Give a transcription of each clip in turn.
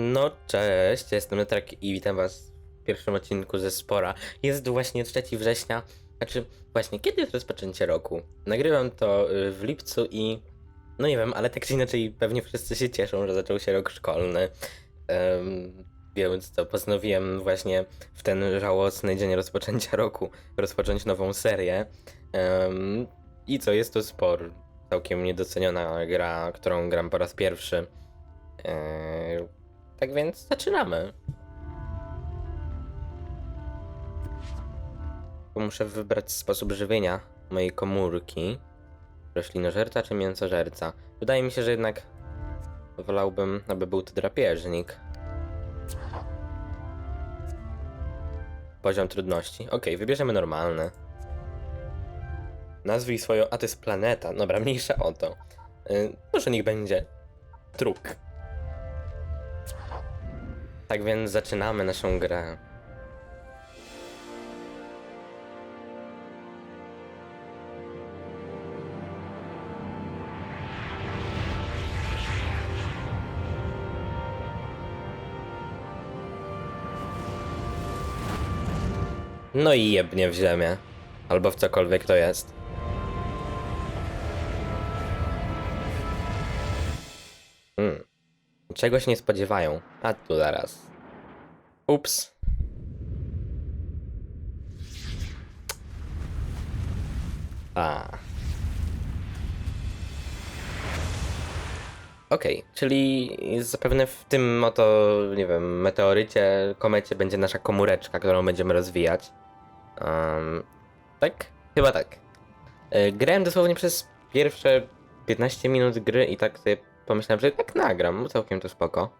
No cześć, jestem Netrek i witam was w pierwszym odcinku ze Spora. Jest właśnie 3 września, znaczy właśnie kiedy jest rozpoczęcie roku? Nagrywam to y, w lipcu i no nie wiem, ale tak czy inaczej pewnie wszyscy się cieszą, że zaczął się rok szkolny. Em, więc to postanowiłem właśnie w ten żałosny dzień rozpoczęcia roku rozpocząć nową serię. Em, I co, jest to Spor. Całkiem niedoceniona gra, którą gram po raz pierwszy. Eee, tak więc zaczynamy. Muszę wybrać sposób żywienia mojej komórki. Roślinożerca czy mięsożerca? Wydaje mi się, że jednak wolałbym, aby był to drapieżnik. Poziom trudności. Okej, wybierzemy normalny. Nazwij swoją... A to jest planeta. Dobra, mniejsza o to. Yy, może niech będzie truk. Tak więc zaczynamy naszą grę. No i jebnie w ziemię. Albo w cokolwiek to jest. Czegoś nie spodziewają. A tu zaraz. Ups. A. Okej, czyli zapewne w tym oto, nie wiem, meteorycie, komecie będzie nasza komóreczka, którą będziemy rozwijać. Um, tak? Chyba tak. E, Grałem dosłownie przez pierwsze 15 minut gry i tak sobie pomyślałem, że tak nagram, całkiem to spoko.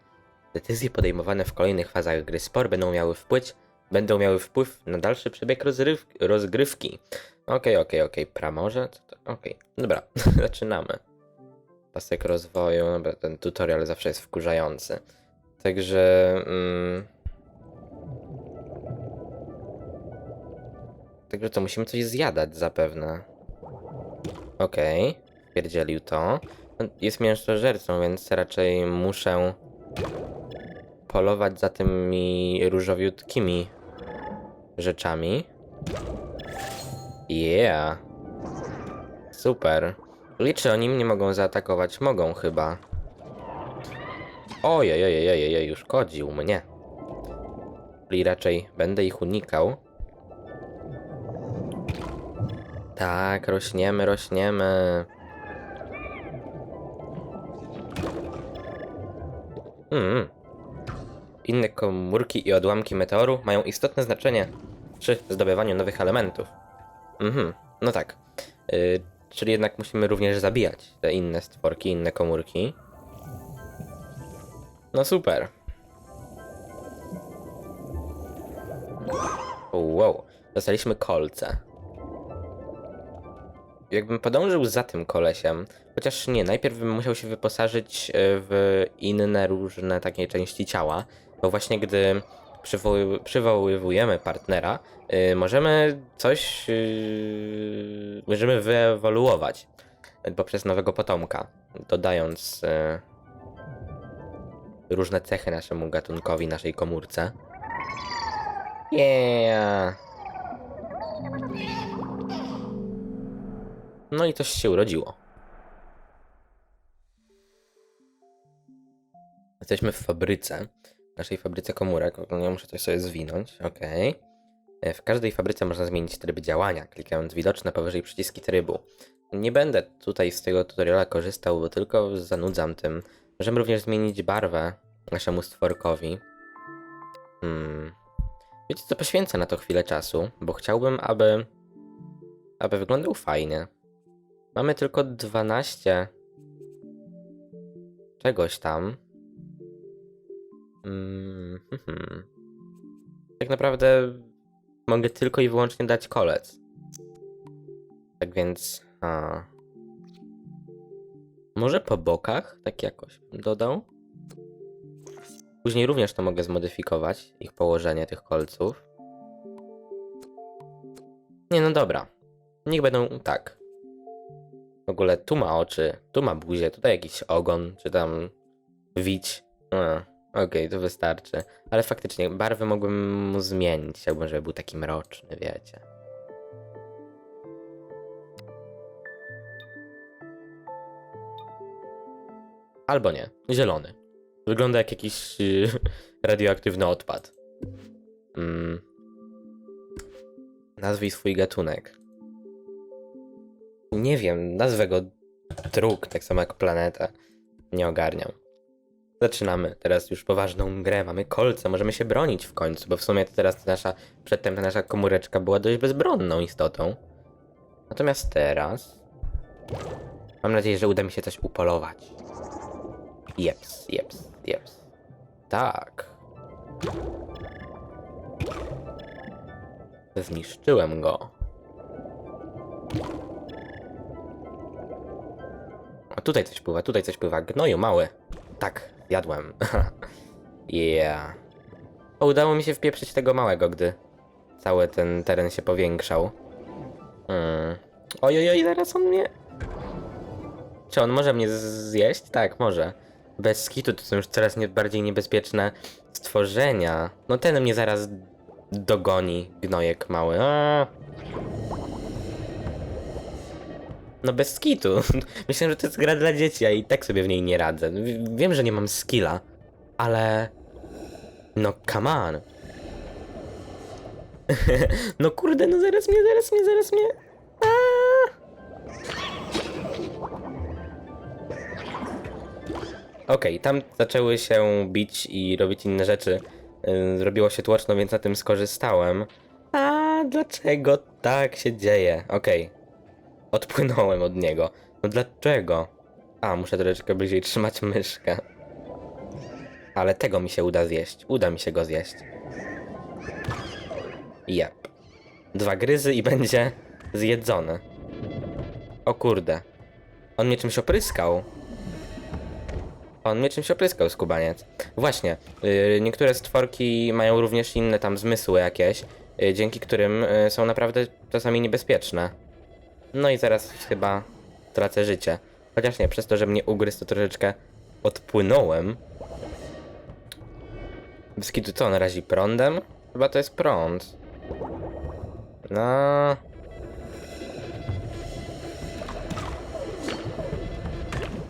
Decyzje podejmowane w kolejnych fazach gry spor będą miały wpływ, będą miały wpływ na dalszy przebieg rozryw, rozgrywki. Okej, okej, okej, pramorze? Co to? Okej, dobra, zaczynamy. Pasek rozwoju, dobra, ten tutorial zawsze jest wkurzający. Także... Mm, Także to musimy coś zjadać zapewne. Okej, okay. pierdzielił to. Jest mięsożercą, więc raczej muszę polować za tymi różowiutkimi rzeczami. Yeah. Super. Liczę, oni mnie mogą zaatakować. Mogą chyba. Ojej, ojej, ojej, ojej, uszkodził mnie. Czyli raczej będę ich unikał. Tak, rośniemy, rośniemy. Hmm. Inne komórki i odłamki meteoru mają istotne znaczenie przy zdobywaniu nowych elementów. Mhm, no tak. Y, czyli jednak musimy również zabijać te inne stworki, inne komórki. No super. Wow, dostaliśmy kolce. Jakbym podążył za tym kolesiem, chociaż nie, najpierw bym musiał się wyposażyć e, w inne różne takie części ciała, bo właśnie gdy przywoły, przywoływujemy partnera, y, możemy coś, y, możemy wyewoluować poprzez nowego potomka, dodając y, różne cechy naszemu gatunkowi, naszej komórce. Yeah! No i coś się urodziło. Jesteśmy w fabryce. W naszej fabryce komórek. Ja muszę coś sobie zwinąć. Ok. W każdej fabryce można zmienić tryb działania, klikając widoczne powyżej przyciski trybu. Nie będę tutaj z tego tutoriala korzystał, bo tylko zanudzam tym. Możemy również zmienić barwę naszemu stworkowi. Hmm. Wiecie co, poświęcę na to chwilę czasu, bo chciałbym, aby... aby wyglądał fajnie. Mamy tylko 12 czegoś tam. Mm, mhm. Tak naprawdę mogę tylko i wyłącznie dać kolec. Tak więc. A. Może po bokach tak jakoś bym dodał? Później również to mogę zmodyfikować, ich położenie tych kolców. Nie, no dobra. Niech będą tak. W ogóle tu ma oczy, tu ma buzię, tutaj jakiś ogon, czy tam wić. A, Okej, to wystarczy. Ale faktycznie, barwy mogłem mu zmienić. Chciałbym, żeby był taki mroczny, wiecie. Albo nie, zielony. Wygląda jak jakiś y, radioaktywny odpad. Mm. Nazwij swój gatunek. Nie wiem, nazwę go druk, tak samo jak planeta. Nie ogarniam. Zaczynamy teraz już poważną grę. Mamy kolce, możemy się bronić w końcu, bo w sumie to teraz nasza, przedtem ta nasza komóreczka była dość bezbronną istotą. Natomiast teraz. Mam nadzieję, że uda mi się coś upolować. Jeps, jeps, jeps. Tak. Zniszczyłem go. O, tutaj coś pływa, tutaj coś pływa. Gnoju mały. Tak, jadłem. yeah. Udało mi się wpieprzyć tego małego, gdy cały ten teren się powiększał. Hmm. Ojojoj, zaraz on mnie... Czy on może mnie zjeść? Tak, może. Bez skitu to są już coraz nie, bardziej niebezpieczne stworzenia. No ten mnie zaraz dogoni, gnojek mały. A. No bez skitu. Myślałem, że to jest gra dla dzieci, a i tak sobie w niej nie radzę. W- Wiem, że nie mam skilla, ale... No come on. no kurde, no zaraz mnie, zaraz mnie, zaraz mnie. Okej, tam zaczęły się bić i robić inne rzeczy. Yy, Zrobiło się tłoczno, więc na tym skorzystałem. A dlaczego tak się dzieje? Okej. Odpłynąłem od niego. No dlaczego? A, muszę troszeczkę bliżej trzymać myszkę. Ale tego mi się uda zjeść. Uda mi się go zjeść. Jep. Dwa gryzy i będzie zjedzony. O kurde. On mnie czymś opryskał. On mnie czymś opryskał, skubaniec. Właśnie, yy, niektóre stworki mają również inne tam zmysły jakieś, yy, dzięki którym yy, są naprawdę czasami niebezpieczne. No i zaraz chyba tracę życie. Chociaż nie, przez to, że mnie ugryzł, to troszeczkę odpłynąłem. Skitu co, on razi prądem? Chyba to jest prąd. No...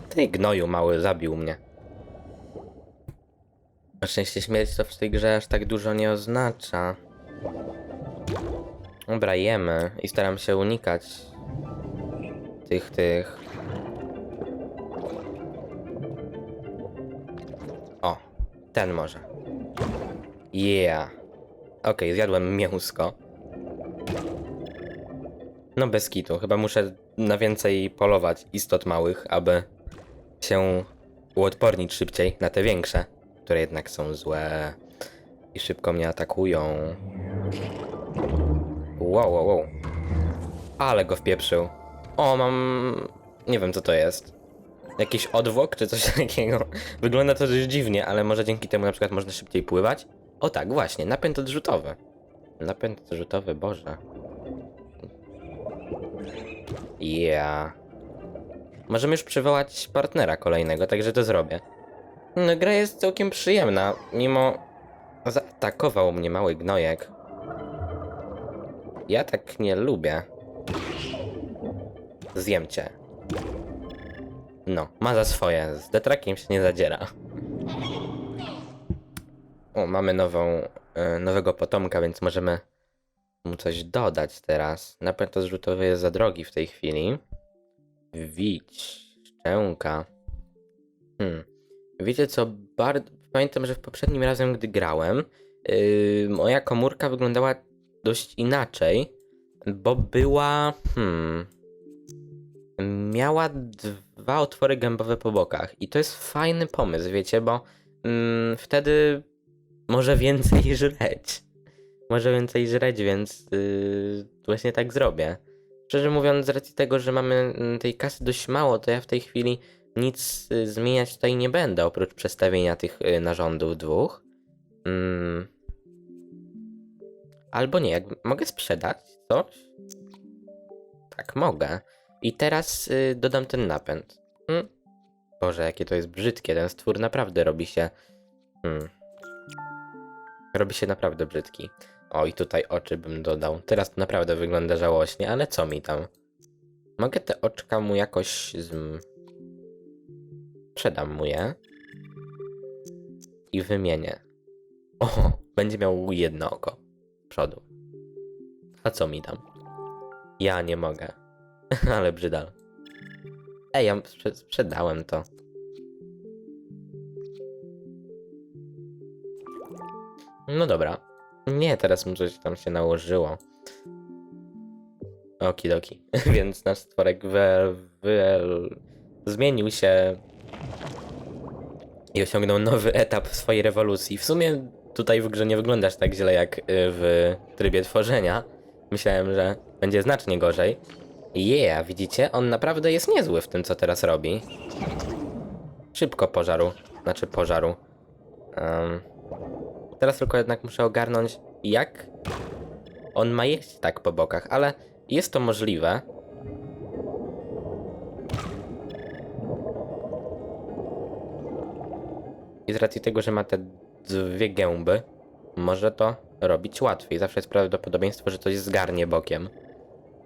Ty gnoju mały zabił mnie. Na szczęście śmierć to w tej grze aż tak dużo nie oznacza. Dobra, jemy i staram się unikać tych, tych. O, ten może. Yeah. Okej, zjadłem mięsko. No bez kitu, chyba muszę na więcej polować istot małych, aby się uodpornić szybciej na te większe, które jednak są złe i szybko mnie atakują. Wow, wow, wow. Ale go wpieprzył. O, mam... Nie wiem, co to jest. Jakiś odwłok, czy coś takiego. Wygląda to dość dziwnie, ale może dzięki temu na przykład można szybciej pływać? O tak, właśnie, napęd odrzutowy. Napęd odrzutowy, Boże. Yeah. Możemy już przywołać partnera kolejnego, także to zrobię. No, gra jest całkiem przyjemna, mimo... Zaatakował mnie mały gnojek. Ja tak nie lubię. Zjem cię. No, ma za swoje. Z detrakiem się nie zadziera. O, mamy nową, e, nowego potomka, więc możemy mu coś dodać teraz. Napęd odrzutowy jest za drogi w tej chwili. Wić, szczęka. Hmm. Wiecie co, bardzo... Pamiętam, że w poprzednim razem, gdy grałem, yy, moja komórka wyglądała dość inaczej, bo była... Hmm... Miała dwa otwory gębowe po bokach i to jest fajny pomysł, wiecie, bo mm, wtedy może więcej żreć. Może więcej żreć, więc yy, właśnie tak zrobię. Szczerze mówiąc, z racji tego, że mamy mm, tej kasy dość mało, to ja w tej chwili nic y, zmieniać tutaj nie będę, oprócz przestawienia tych y, narządów dwóch. Mm. Albo nie, jak mogę sprzedać coś? Tak, mogę. I teraz y, dodam ten napęd. Mm. Boże, jakie to jest brzydkie, ten stwór naprawdę robi się Hmm. Robi się naprawdę brzydki. O, i tutaj oczy bym dodał. Teraz to naprawdę wygląda żałośnie, ale co mi tam? Mogę te oczka mu jakoś z... Przedam mu je. I wymienię. O, będzie miał jedno oko. Przodu. A co mi tam? Ja nie mogę. ale brzydal. Ej, ja sprze- sprzedałem to. No dobra. Nie, teraz mu coś tam się nałożyło. Okidoki. Więc nasz stworek wy, wy, zmienił się i osiągnął nowy etap swojej rewolucji. W sumie tutaj w grze nie wyglądasz tak źle jak y, w trybie tworzenia. Myślałem, że będzie znacznie gorzej. Yeah, widzicie? On naprawdę jest niezły w tym, co teraz robi. Szybko pożaru. Znaczy pożaru. Em, teraz tylko jednak muszę ogarnąć, jak on ma jeść tak po bokach, ale jest to możliwe. I z racji tego, że ma te dwie gęby, może to robić łatwiej. Zawsze jest prawdopodobieństwo, że coś zgarnie bokiem.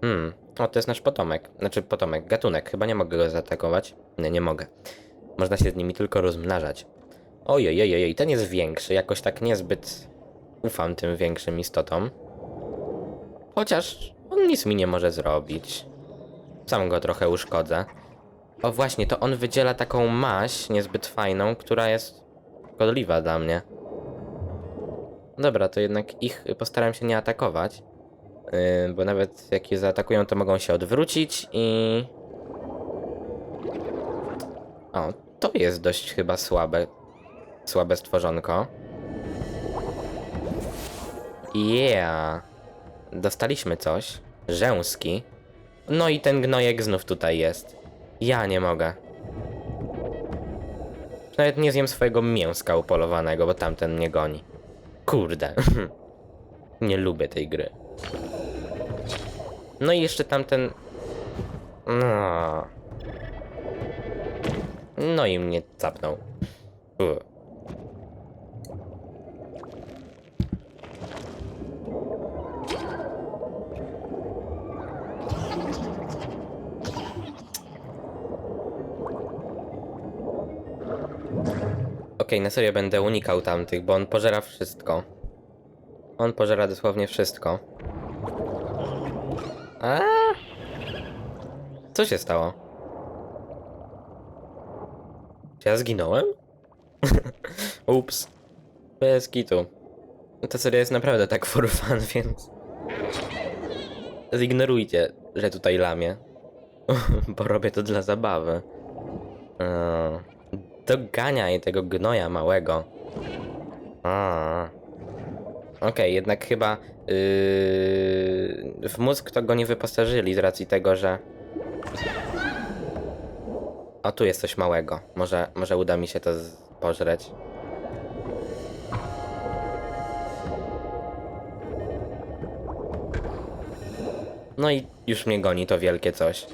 Hmm, o to jest nasz potomek. Znaczy potomek, gatunek. Chyba nie mogę go zaatakować. Nie, nie mogę. Można się z nimi tylko rozmnażać. Ojej, ojej, ojej, ten jest większy. Jakoś tak niezbyt ufam tym większym istotom. Chociaż on nic mi nie może zrobić. Sam go trochę uszkodzę. O właśnie, to on wydziela taką maź niezbyt fajną, która jest szkodliwa dla mnie. Dobra, to jednak ich postaram się nie atakować. Bo nawet jak je zaatakują, to mogą się odwrócić i... O, to jest dość chyba słabe. Słabe stworzonko. Yeah. Dostaliśmy coś. Rzęski. No i ten gnojek znów tutaj jest. Ja nie mogę. Nawet nie zjem swojego mięska upolowanego, bo tamten mnie goni. Kurde. nie lubię tej gry. No i jeszcze tamten... No. No i mnie capnął. Okej, na serio będę unikał tamtych, bo on pożera wszystko. On pożera dosłownie wszystko. A? Co się stało? Czy ja zginąłem? Ups. Bez kitu. Ta seria jest naprawdę tak for fun, więc... Zignorujcie, że tutaj lamię. Bo robię to dla zabawy. Doganiaj tego gnoja małego. A. Okej, jednak chyba yy, w mózg to go nie wyposażyli z racji tego, że. O, tu jest coś małego. Może, może uda mi się to pożreć. No i już mnie goni to wielkie coś.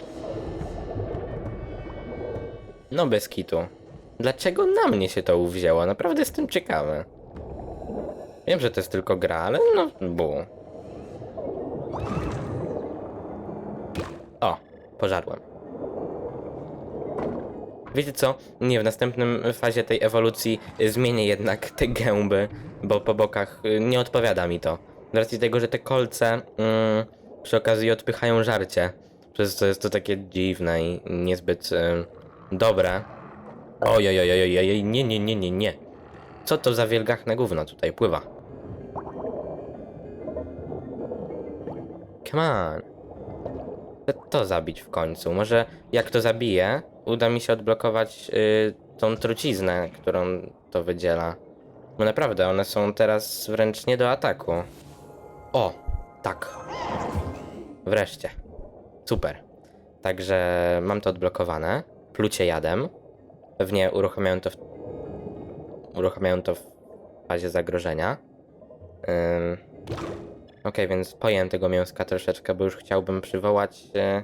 No bez kitu. Dlaczego na mnie się to uwzięło? Naprawdę jestem ciekawy. Wiem, że to jest tylko gra, ale no bu. O, pożarłem. Wiecie co? Nie, w następnym fazie tej ewolucji zmienię jednak te gęby, bo po bokach y, nie odpowiada mi to. Z racji tego, że te kolce mm, przy okazji odpychają żarcie, przez co jest to takie dziwne i niezbyt y, dobre. Ojej, nie, nie, nie, nie, nie. Co to za wielgachne gówno tutaj pływa? Come on. Chcę to zabić w końcu. Może jak to zabiję, uda mi się odblokować y, tą truciznę, którą to wydziela. Bo naprawdę, one są teraz wręcz nie do ataku. O, tak. Wreszcie. Super. Także mam to odblokowane. Plucie jadem. Pewnie uruchamiają to w... uruchamiają to w fazie zagrożenia. Ym... Okej, więc pojem tego mięska troszeczkę, bo już chciałbym przywołać... E...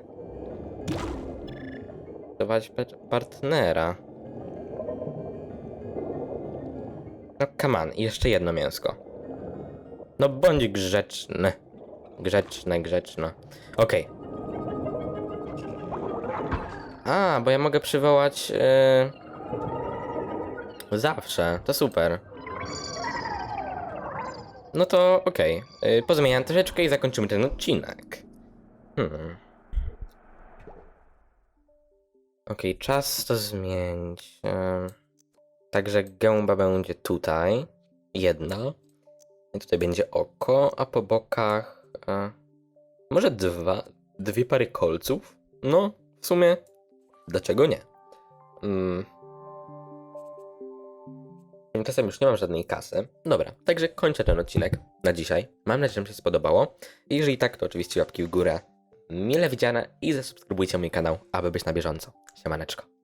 Przywołać partnera. No come on, jeszcze jedno mięsko. No bądź grzeczny. Grzeczne, grzeczne. Okej. A, bo ja mogę przywołać... Yy... Zawsze, to super. No to okej. Yy, pozmieniam troszeczkę i zakończymy ten odcinek. Hmm. Okej, czas to zmienić. Ym, Także gęba będzie tutaj. Jedna. I tutaj będzie oko, a po bokach. E, może dwa. Dwie pary kolców? No, w sumie. Dlaczego nie? Mm. Tymczasem już nie mam żadnej kasy. Dobra, także kończę ten odcinek na dzisiaj. Mam nadzieję, że Wam się spodobało. Jeżeli tak, to oczywiście łapki w górę. Mile widziane i zasubskrybujcie mój kanał, aby być na bieżąco. Siemaneczko.